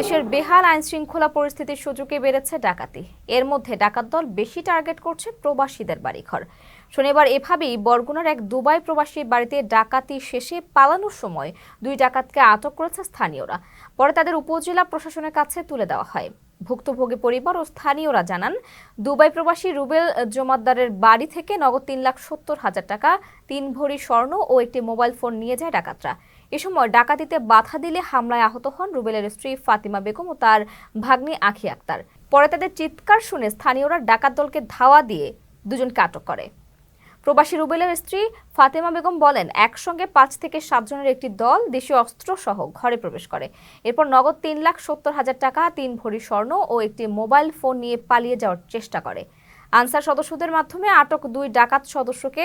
দেশের বেহাল আইন শৃঙ্খলা পরিস্থিতির সুযোগে বেড়েছে ডাকাতি। এর মধ্যে ডাকাত দল বেশি টার্গেট করছে প্রবাসীদের বাড়িঘর। শনিবার এভাবেই বরগুনার এক দুবাই প্রবাসীর বাড়িতে ডাকাতি শেষে পালানোর সময় দুই ডাকাতকে আটক করেছে স্থানীয়রা। পরে তাদের উপজেলা প্রশাসনের কাছে তুলে দেওয়া হয়। ভুক্তভোগী পরিবার ও স্থানীয়রা জানান, দুবাই প্রবাসী রুবেল জমাদ্দারের বাড়ি থেকে নগদ তিন লাখ সত্তর হাজার টাকা তিন ভরি স্বর্ণ ও একটি মোবাইল ফোন নিয়ে যায় ডাকাতরা। এ সময় ডাকাতিতে বাধা দিলে হামলায় আহত হন রুবেলের স্ত্রী ফাতিমা বেগম ও তার ভাগ্নি আখি আক্তার। পরে তাদের চিৎকার শুনে স্থানীয়রা ডাকাত দলকে ধাওয়া দিয়ে দুজনকে আটক করে। প্রবাসী রুবেলের স্ত্রী ফাতেমা বেগম বলেন, একসঙ্গে পাঁচ থেকে সাতজনের একটি দল দেশীয় অস্ত্র সহ ঘরে প্রবেশ করে। এরপর নগদ তিন লাখ সত্তর হাজার টাকা, তিন ভরি স্বর্ণ ও একটি মোবাইল ফোন নিয়ে পালিয়ে যাওয়ার চেষ্টা করে। আনসার সদস্যদের মাধ্যমে আটক দুই ডাকাত সদস্যকে